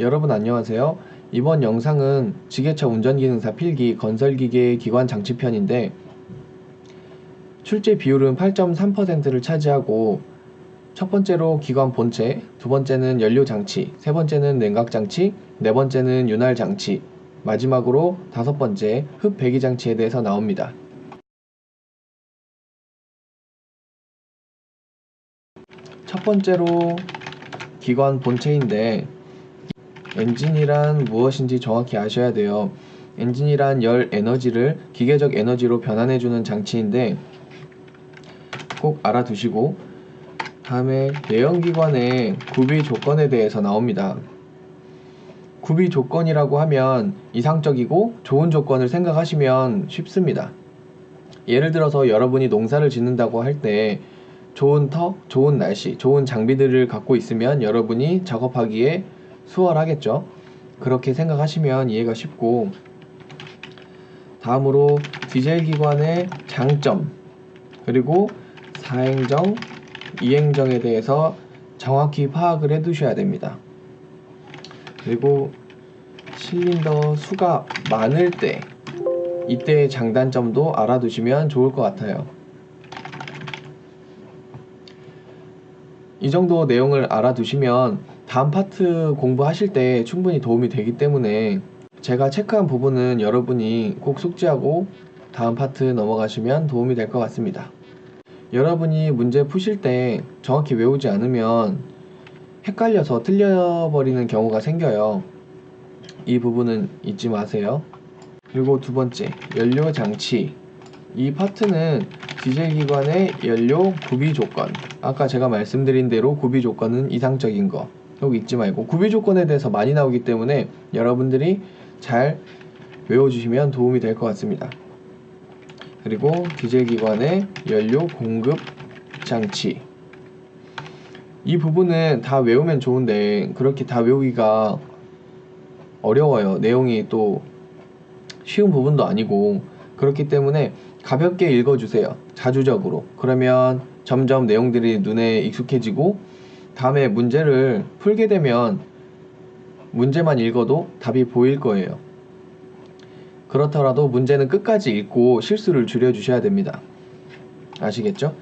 여러분 안녕하세요. 이번 영상은 지게차 운전기능사 필기 건설기계 기관 장치편인데 출제 비율은 8.3%를 차지하고 첫 번째로 기관 본체, 두 번째는 연료 장치, 세 번째는 냉각 장치, 네 번째는 윤활 장치, 마지막으로 다섯 번째 흡 배기 장치에 대해서 나옵니다. 첫 번째로 기관 본체인데 엔진이란 무엇인지 정확히 아셔야 돼요. 엔진이란 열 에너지를 기계적 에너지로 변환해주는 장치인데 꼭 알아두시고 다음에 내연기관의 구비 조건에 대해서 나옵니다. 구비 조건이라고 하면 이상적이고 좋은 조건을 생각하시면 쉽습니다. 예를 들어서 여러분이 농사를 짓는다고 할 때 좋은 터, 좋은 날씨, 좋은 장비들을 갖고 있으면 여러분이 작업하기에 수월하겠죠. 그렇게 생각하시면 이해가 쉽고 다음으로 디젤 기관의 장점 그리고 사행정, 이행정에 대해서 정확히 파악을 해 두셔야 됩니다. 그리고 실린더 수가 많을 때 이때의 장단점도 알아두시면 좋을 것 같아요. 이 정도 내용을 알아두시면 다음 파트 공부하실 때 충분히 도움이 되기 때문에 제가 체크한 부분은 여러분이 꼭 숙지하고 다음 파트 넘어가시면 도움이 될 것 같습니다. 여러분이 문제 푸실 때 정확히 외우지 않으면 헷갈려서 틀려버리는 경우가 생겨요. 이 부분은 잊지 마세요. 그리고 두 번째, 연료 장치. 이 파트는 디젤 기관의 연료 구비 조건. 아까 제가 말씀드린 대로 구비 조건은 이상적인 거. 꼭 잊지 말고 구비 조건에 대해서 많이 나오기 때문에 여러분들이 잘 외워주시면 도움이 될 것 같습니다. 그리고 디젤 기관의 연료 공급 장치. 이 부분은 다 외우면 좋은데 그렇게 다 외우기가 어려워요. 내용이 또 쉬운 부분도 아니고 그렇기 때문에 가볍게 읽어주세요. 자주적으로. 그러면 점점 내용들이 눈에 익숙해지고 다음에 문제를 풀게 되면 문제만 읽어도 답이 보일 거예요. 그렇더라도 문제는 끝까지 읽고 실수를 줄여주셔야 됩니다. 아시겠죠?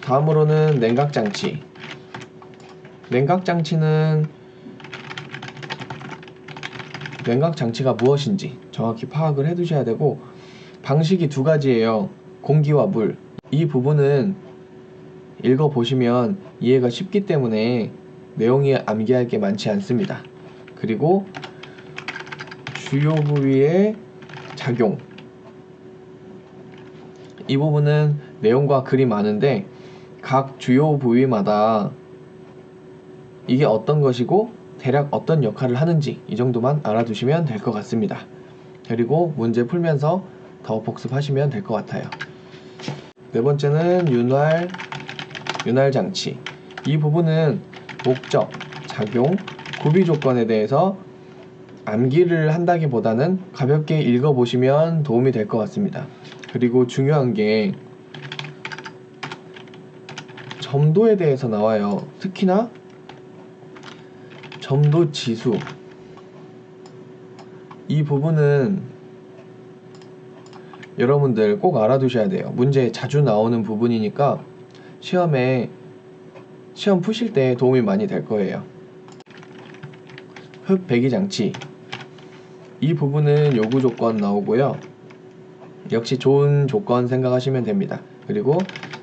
다음으로는 냉각 장치. 냉각 장치는 냉각 장치가 무엇인지 정확히 파악을 해 두셔야 되고 방식이 두 가지예요. 공기와 물. 이 부분은 읽어 보시면 이해가 쉽기 때문에 내용이 암기할 게 많지 않습니다. 그리고 주요 부위의 작용. 이 부분은 내용과 글이 많은데 각 주요 부위마다 이게 어떤 것이고 대략 어떤 역할을 하는지 이 정도만 알아두시면 될 것 같습니다. 그리고 문제 풀면서 더 복습하시면 될 것 같아요. 네 번째는 윤활, 윤활 장치. 이 부분은 목적, 작용, 구비 조건에 대해서 암기를 한다기보다는 가볍게 읽어보시면 도움이 될 것 같습니다. 그리고 중요한 게 점도에 대해서 나와요. 특히나 점도 지수. 이 부분은 여러분들 꼭 알아두셔야 돼요. 문제에 자주 나오는 부분이니까 시험에 시험 푸실 때 도움이 많이 될 거예요. 흡 배기 장치. 이 부분은 요구 조건 나오고요. 역시 좋은 조건 생각하시면 됩니다. 그리고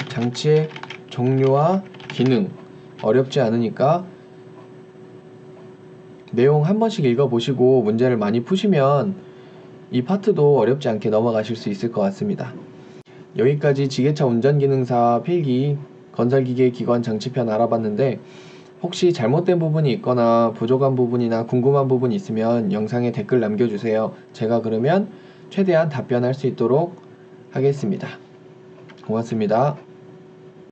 장치의 종류와 기능 어렵지 않으니까 내용 한 번씩 읽어보시고 문제를 많이 푸시면 이 파트도 어렵지 않게 넘어가실 수 있을 것 같습니다. 여기까지 지게차 운전기능사 필기 건설기계 기관 장치편 알아봤는데 혹시 잘못된 부분이 있거나 부족한 부분이나 궁금한 부분이 있으면 영상에 댓글 남겨주세요. 제가 그러면 최대한 답변할 수 있도록 하겠습니다. 고맙습니다.